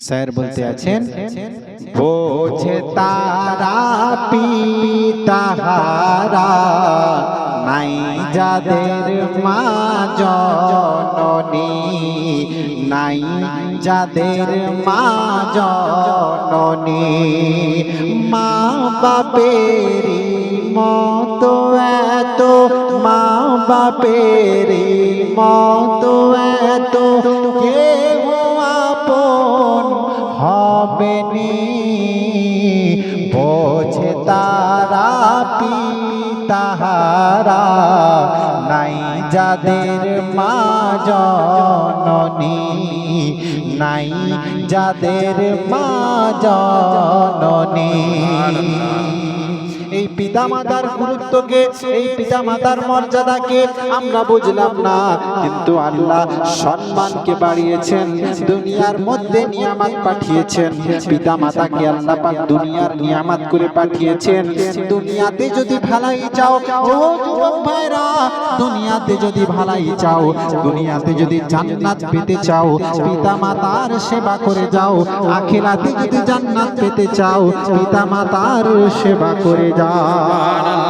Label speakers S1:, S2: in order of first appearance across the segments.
S1: Sir বলতে আছেন বোঝে তারা পিতাহারা নাই যাদের মা জননী নাই যাদের মা জননী। মা বাপেরি মতো এত মা বাপেরি মতো এত কেউ হবে নি বোঝে তারা পিতাহারা নাই যাদের মা জননী নাই যাদের মা জননী। পিতামাতার গুরুত্বকে, এই পিতামাতার মর্যাদাকে আমরা বুঝলাম না। কিন্তু আল্লাহ সম্মানকে বাড়িয়েছেন, দুনিয়ার মধ্যে নিয়ামত পাঠিয়েছেন। পিতামাতাকে আল্লাহ পাক দুনিয়ার নিয়ামত করে পাঠিয়েছেন। দুনিয়াতে যদি ভালাই চাও, ও যুবক ভাইরা, দুনিয়াতে যদি ভালাই চাও, দুনিয়াতে যদি জান্নাত পেতে চাও, পিতামাতার সেবা করে যাও, আখিরাতে যদি জান্নাত পেতে চাও, পিতামাতার সেবা করে যাও। সুবহানাল্লাহ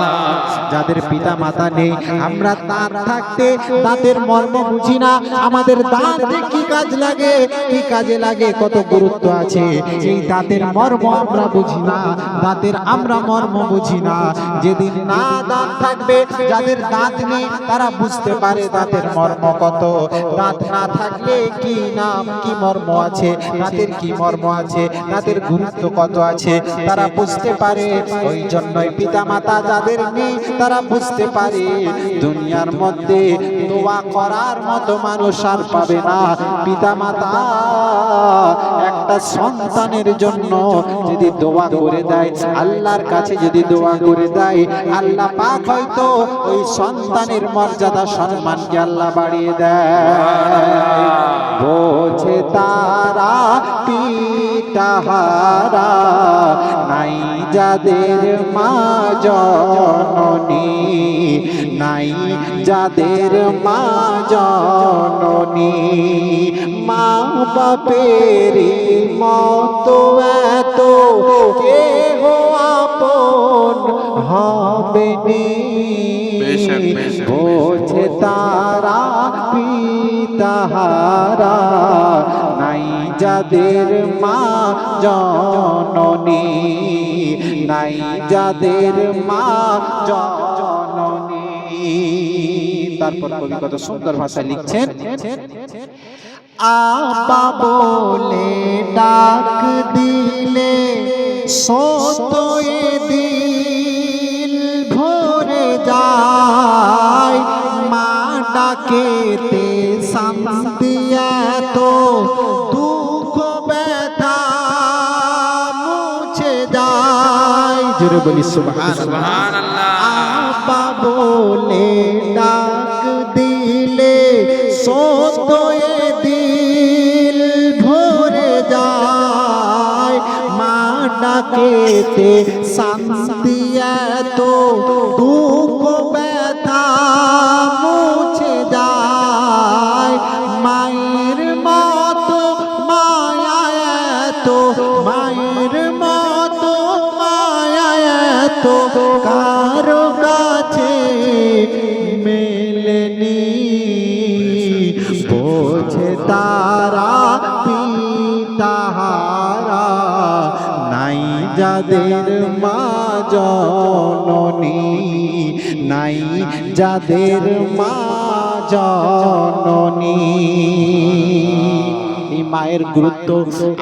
S1: যাদের পিতা মাতা নেই, আমরা দাঁত থাকতে দাঁতের মর্ম বুঝি না, আমাদের দাঁত কি কাজ লাগে, কি কাজে লাগে, কত গুরুত্ব আছে। এই দাঁতের মর্ম আমরা বুঝি না, দাঁতের আমরা মর্ম বুঝি না। যেদিন না দাঁত থাকবে, যাদের দাঁত নেই, তারা বুঝতে পারে দাঁতের মর্ম কত। দাঁত না থাকলে কি নাম, কি মর্ম আছে, দাঁতের কি মর্ম আছে, দাঁতের গুরুত্ব কত আছে, তারা বুঝতে পারে। ওই জন্যই পিতা মাতা যাদের নেই তারা বুঝতে পারে দুনিয়ার মধ্যে দোয়া করার মতো মানুষ আর পাবে না। পিতা মাতা একটা সন্তানের জন্য যদি দোয়া করে দেয় আল্লাহর কাছে যদি দোয়া করে দেয় আল্লাহ পাক হয়তো ওই সন্তানের মর্যাদা সম্মানকে আল্লাহ বাড়িয়ে দেয়। বোঝে তারা পিতাহারা নাই যাদের মা জননী নাই যাদের মা জননী। মা বাপের মতো এত কেহ আপন হবে নি বোঝে তারা পিতাহারা যাদের মা জননী নাই, যাদের মা জননী। তারপর কবি কত সুন্দর ভাষায় লিখছেন, আপা বলে ডাক দিলে সতয়ে দিল ভরে যায়, মা ডাকেতে জোরে বলি আপা বলে ডাক দিলে সতয়ে দিল ভরে যায়। মা ডাকেতে শান্তি যাদের মা জননী নাই যাদের মা জননী। মায়ের গুরুত্ব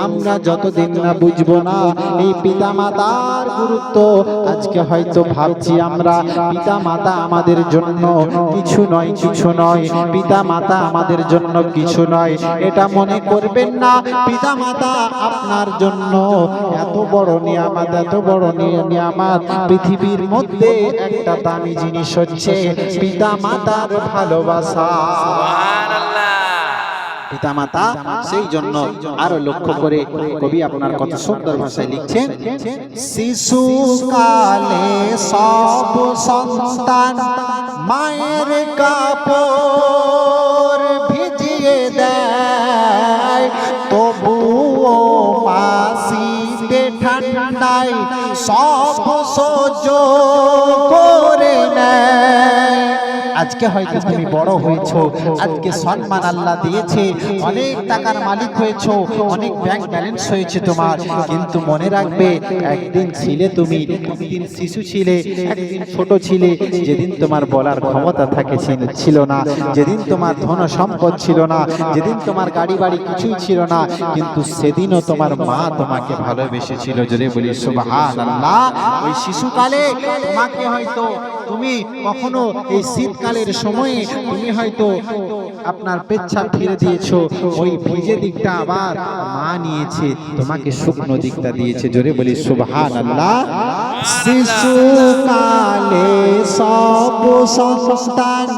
S1: আমরা যতদিন না বুঝব না, এই পিতা মাতার গুরুত্ব, আজকে হয়তো ভাবছি আমরা পিতা মাতা আমাদের জন্য কিছু নয় কিছু নয় পিতা মাতা আমাদের জন্য কিছু নয়, এটা মনে করবেন না পিতা মাতা আপনার জন্য এত বড় নিয়ামাত, এত বড় নিয়ামাত, পৃথিবীর মধ্যে একটা দামি জিনিস হচ্ছে পিতা মাতার ভালোবাসা। পিতামাতা সেই জন্য আরও লক্ষ্য করে কবি আপনার কত সুন্দর ভাষায় লিখছেন, শিশু কালে সব সন্তান মায়ের কাপড় ভিজিয়ে দেয়। তবুও ঠান্ডায় সব সহ্য করে নেয়। আজকে হয়তো তুমি বড় হয়েছো আজকে সম্মান আল্লাহ দিয়েছে অনেক টাকার মালিক হয়েছো অনেক ব্যাংক ব্যালেন্স হয়েছে তোমার। কিন্তু মনে রাখবে একদিন ছিলে তুমি একদিন শিশু ছিলে একদিন ছোট ছিলে যেদিন তোমার বলার ক্ষমতা থাকে ছিল- না যেদিন তোমার ধন সম্পদ ছিল না যেদিন তোমার গাড়ি বাড়ি কিছুই ছিল না কিন্তু সেদিনও তোমার মা তোমাকে ভালোবেসেছিল যদি বলি সুবহানাল্লাহ। ওই শিশুকালে তোমাকে হয়তো তুমি কখনো এই শীতকালের সময়ে তুমি হয়তো আপনার পেচ্ছাপ ফিরে দিয়েছ, ওই ভিজে দিকটা আবার মা নিয়েছে, তোমাকে শুকনো দিকটা দিয়েছে, জোরে বলি সুবহানাল্লাহ। শিশুকালে সব সন্তান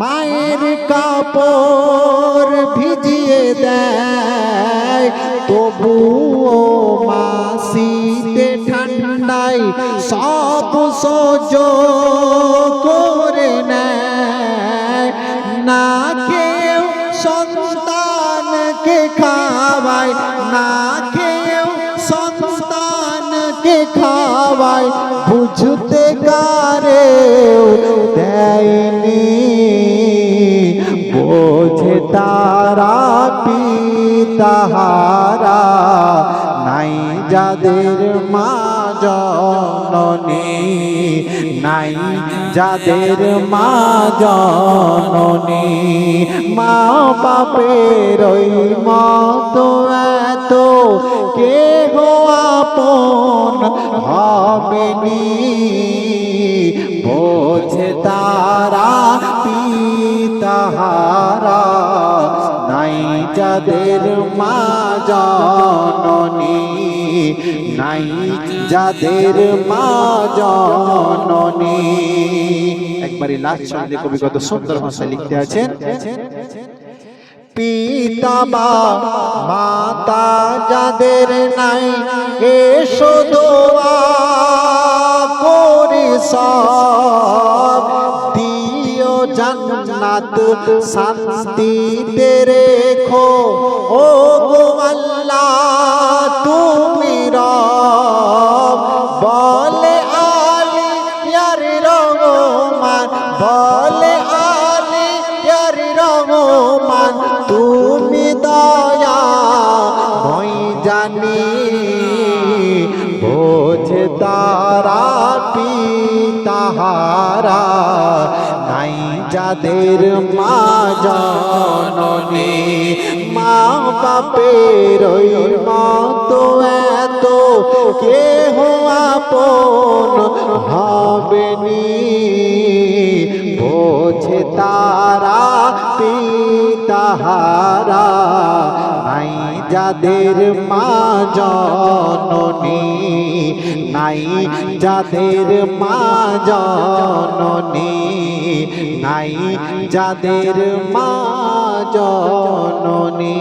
S1: মায়ের কাপড় ভিজিয়ে দেয়, তবুও মা সব সহ্য করে না কেউ সন্তানকে খাওয়ায়, না কেউ সন্তানকে খাওয়ায়, বুঝতে কারে দেয়নি। বোঝে তারা পিতাহারা, নাই যাদের মা নাই যাদের মা জননী মা বাপের মতো এত কেহ আপন হবেনি। বোঝে তারা পিতাহা যাদের মা জননী নাই। যাদের মা জননী। একবারই লাস্ট ছন্দে কবি কত সুন্দর ভাষায় লিখতে আছেন পিতা বা মাতা যাদের নাই দোয়া করি সব দিও জান্নাত শান্তিতে রেখো। ও গো আল্লাহ তুমি রব, বলে আলী, ইয়ার রহমান বলে আলী, ইয়ার রহমান তুমি দয়া, মই জানি, বোঝে তারা পিতাহারা নাই যাদের মা জননী ওই মতো এত কেহ আপন হবেনি বোঝে তারা পিতাহারা যাদের মা জননী নাই যাদের মা জননী নাই যাদের মা জননী